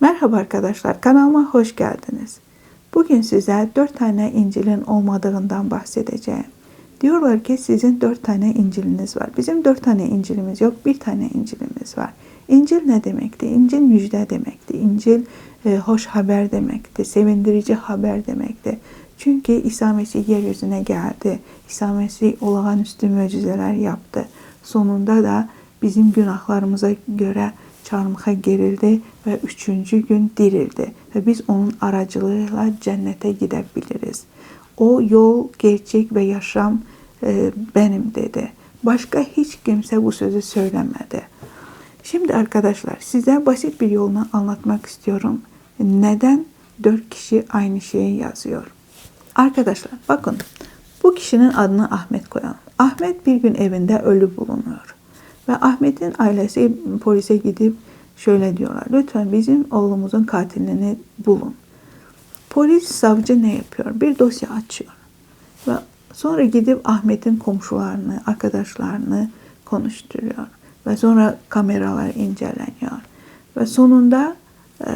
Merhaba arkadaşlar, kanalıma hoş geldiniz. Bugün size dört tane İncil'in olmadığından bahsedeceğim. Diyorlar ki sizin dört tane İncil'iniz var. Bizim dört tane İncil'imiz yok, bir tane İncil'imiz var. İncil ne demekti? İncil müjde demekti. İncil e, hoş haber demekti, sevindirici haber demekti. Çünkü İsa Mesih yeryüzüne geldi. İsa Mesih olağanüstü mucizeler yaptı. Sonunda da bizim günahlarımıza göre çarmıha gerildi ve üçüncü gün dirildi. Ve biz onun aracılığıyla cennete gidebiliriz. O yol, gerçek ve yaşam e, benim dedi. Başka hiç kimse bu sözü söylemedi. Şimdi arkadaşlar size basit bir yolunu anlatmak istiyorum. Neden dört kişi aynı şeyi yazıyor? Arkadaşlar bakın bu kişinin adını Ahmet koyalım. Ahmet bir gün evinde ölü bulunuyor. Ve Ahmet'in ailesi polise gidip şöyle diyorlar. Lütfen bizim oğlumuzun katilini bulun. Polis savcı ne yapıyor? Bir dosya açıyor. Ve sonra gidip Ahmet'in komşularını, arkadaşlarını konuşturuyor. Ve sonra kameralar inceleniyor. Ve sonunda e,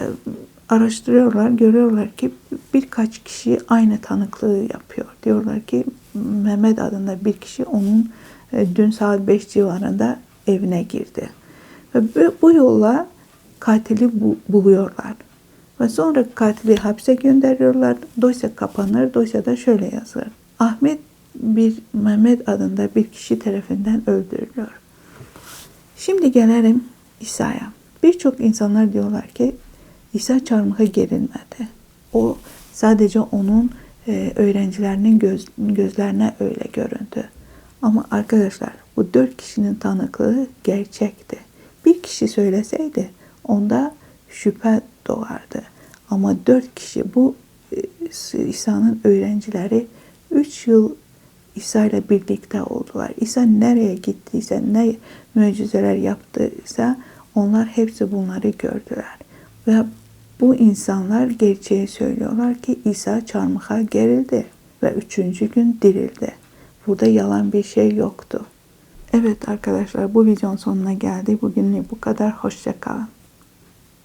araştırıyorlar, görüyorlar ki birkaç kişi aynı tanıklığı yapıyor. Diyorlar ki Mehmet adında bir kişi onun e, dün saat 5 civarında evine girdi. Ve bu, yolla katili bu, buluyorlar. Ve sonra katili hapse gönderiyorlar. Dosya kapanır. Dosyada şöyle yazılır. Ahmet bir Mehmet adında bir kişi tarafından öldürülüyor. Şimdi gelelim İsa'ya. Birçok insanlar diyorlar ki İsa çarmıha gerilmedi. O sadece onun e, öğrencilerinin göz, gözlerine öyle göründü. Ama arkadaşlar bu dört kişinin tanıklığı gerçekti. Bir kişi söyleseydi onda şüphe doğardı. Ama dört kişi bu e, İsa'nın öğrencileri üç yıl İsa ile birlikte oldular. İsa nereye gittiyse, ne mucizeler yaptıysa onlar hepsi bunları gördüler. Ve bu insanlar gerçeği söylüyorlar ki İsa çarmıha gerildi ve üçüncü gün dirildi. Burada yalan bir şey yoktu. Evet arkadaşlar bu videonun sonuna geldi. Bugünlük bu kadar. Hoşça kalın.